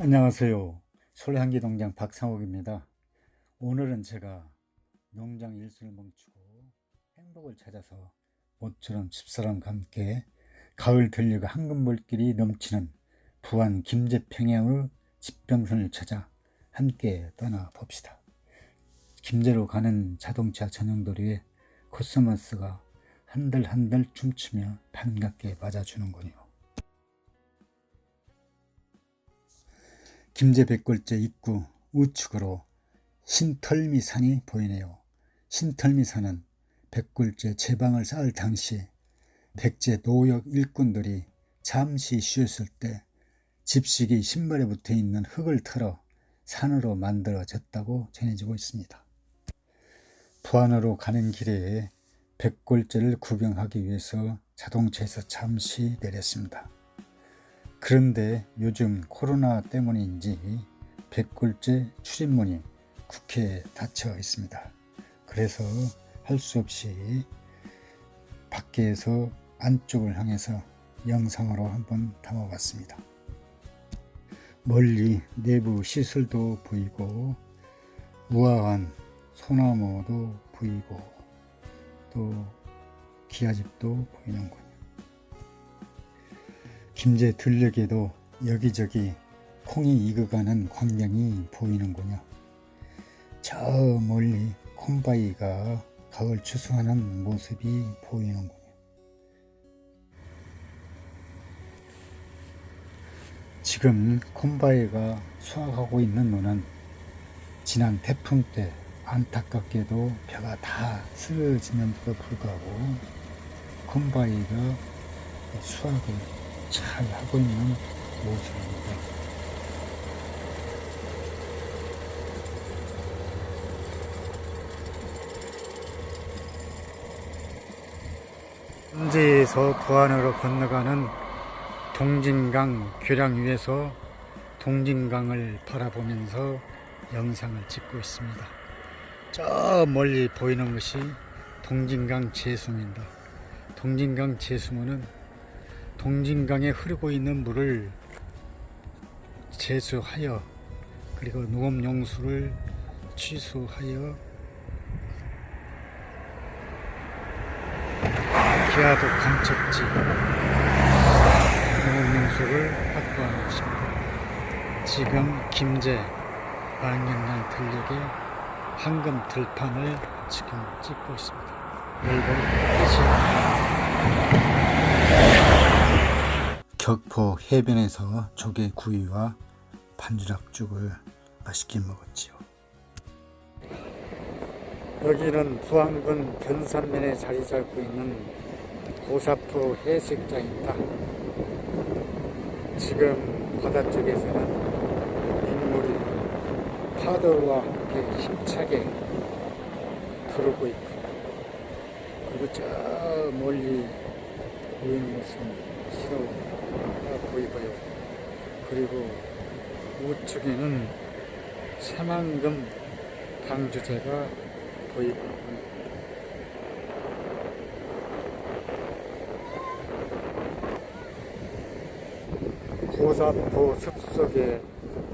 안녕하세요. 솔향기 농장 박상욱입니다. 오늘은 제가 농장 일수를 멈추고 행복을 찾아서 모처럼 집사람과 함께 가을 들녘 황금물길이 넘치는 부안 김제평양의 집병선을 찾아 함께 떠나 봅시다. 김제로 가는 자동차 전용도로에 코스모스가 한들한들 춤추며 반갑게 맞아주는군요. 김제 백골제 입구 우측으로 신털미산이 보이네요. 신털미산은 백골제 제방을 쌓을 당시 백제 노역 일꾼들이 잠시 쉬었을 때 집식이 신발에 붙어 있는 흙을 털어 산으로 만들어졌다고 전해지고 있습니다. 부안으로 가는 길에 백골제를 구경하기 위해서 자동차에서 잠시 내렸습니다. 그런데 요즘 코로나 때문인지 백골제 출입문이 국회에 닫혀 있습니다. 그래서 할 수 없이 밖에서 안쪽을 향해서 영상으로 한번 담아봤습니다. 멀리 내부 시설도 보이고 우아한 소나무도 보이고 또 기아집도 보이는군요. 김제 들녘에도 여기저기 콩이 익어가는 광경이 보이는군요. 저 멀리 콩바위가 가을 추수하는 모습이 보이는군요. 지금 콩바위가 수확하고 있는 노는 지난 태풍 때 안타깝게도 벼가 다 쓰러지면서도 불구하고 콩바위가 수확을 잘 하고 있는 모습입니다. 현지에서 부안으로 건너가는 동진강 교량 위에서 동진강을 바라보면서 영상을 찍고 있습니다. 저 멀리 보이는 것이 동진강 제수입니다. 동진강 제수문은 동진강에 흐르고 있는 물을 제수하여 그리고 농업용수를 취수하여 기아도 감척지 농업용수를 확보하는 것입니다. 지금 김제 망연강 들녘에 황금 들판을 지금 찍고 있습니다. 넓은 격포 해변에서 조개 구이와 반주락죽을 맛있게 먹었지요. 여기는 부안군 변산면에 자리 잡고 있는 고사포 해수욕장입니다. 지금 바다 쪽에서는 민물이 파도와 함께 힘차게 부르고 있고 그리고 저 멀리 보이는 것은 신호가 보이고요. 그리고 우측에는 새만금 방주제가 보이고. 고사포 숲속에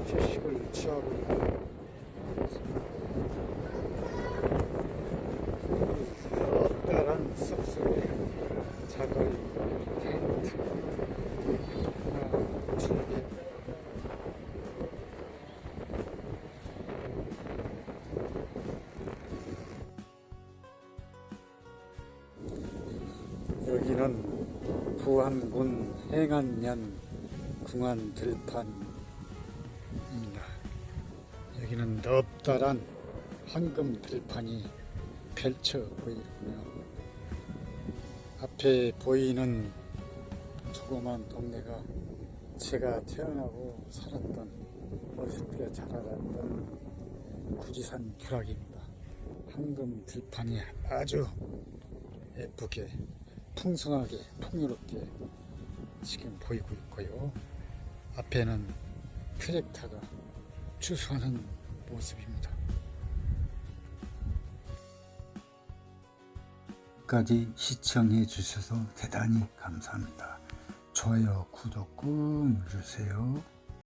휴식을 취하고 있는 커다란 숲속에 자갈 텐트 여기는 부안군 행안면 궁안 들판입니다. 여기는 넓다란 황금 들판이 펼쳐 보이군요. 앞에 보이는 조그만 동네가 제가 태어나고 살았던 어렸을 때 자라났던 구지산 교락입니다. 황금 들판이 아주 예쁘게 풍성하게 풍요롭게 지금 보이고 있고요. 앞에는 트랙터가 추수하는 모습입니다. 까지 시청해 주셔서 대단히 감사합니다. 좋아요, 구독 꾹 눌러주세요.